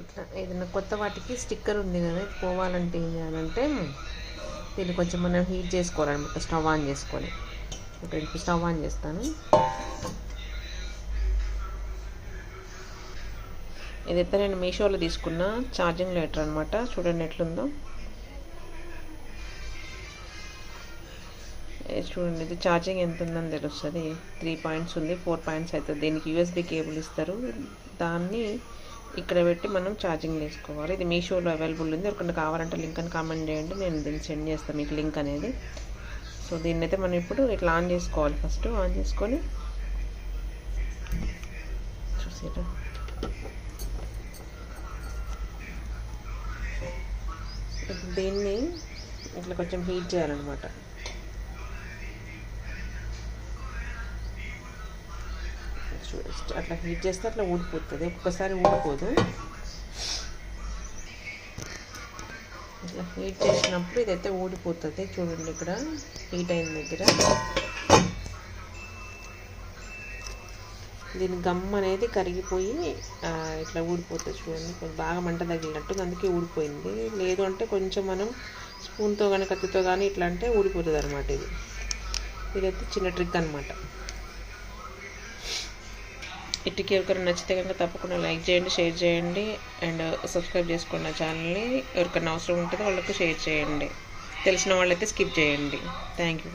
ఇట్లా ఏదైనా కొత్త వాటికి స్టిక్కర్ ఉంది కదా ఇది పోవాలంటే ఏం చేయాలంటే దీన్ని కొంచెం మనం హీట్ చేసుకోవాలన్నమాట స్టవ్ ఆన్ చేసుకొని. ఇప్పుడు ఇప్పుడు స్టవ్ ఆన్ చేస్తాను. ఇదైతే నేను మీషోలో తీసుకున్న ఛార్జింగ్ లైటర్ అనమాట చూడండి ఎట్లుందో. చూడండి ఇది ఛార్జింగ్ ఎంత ఉందని తెలుస్తుంది. త్రీ పాయింట్స్ ఉంది ఫోర్ పాయింట్స్ అవుతుంది. దీనికి యూఎస్బి కేబుల్ ఇస్తారు. దాన్ని ఇక్కడ పెట్టి మనం ఛార్జింగ్ వేసుకోవాలి. ఇది మీషోలో అవైలబుల్ ఉంది. ఎవరికైనా కావాలంటే లింక్ అని కామెంట్ చేయండి. నేను దీన్ని సెండ్ చేస్తాను మీకు లింక్ అనేది. సో దీన్ని అయితే మనం ఇప్పుడు ఇట్లా ఆన్ చేసుకోవాలి ఫస్ట్ ఆన్ చేసుకొని చూసారా దీన్ని ఇట్లా కొంచెం హీట్ చేయాలన్నమాట. అట్లా హీట్ చేస్తే అట్లా ఊడిపోతుంది. ఒక్కసారి ఊడిపోదు. ఇట్లా హీట్ చేసినప్పుడు ఇదైతే ఊడిపోతుంది. చూడండి ఇక్కడ హీట్ అయిన దగ్గర. దీని గమ్ అనేది కరిగిపోయి ఇట్లా ఊడిపోతుంది చూడండి. కొంచెం బాగా మంట తగిలినట్టు అందుకే ఊడిపోయింది. లేదు అంటే కొంచెం మనం స్పూన్తో కానీ కత్తితో కానీ ఇట్లా అంటే ఊడిపోతుంది అనమాట ఇది. ఇదైతే చిన్న ట్రిక్ అనమాట ఇటుకి ఎవరికైనా నచ్చితే కనుక తప్పకుండా లైక్ చేయండి షేర్ చేయండి అండ్ సబ్స్క్రైబ్ చేసుకోండి నా ఛానల్ని. ఎవరికైనా అవసరం ఉంటుందో వాళ్ళకు షేర్ చేయండి. తెలిసిన వాళ్ళైతే స్కిప్ చేయండి. Thank you.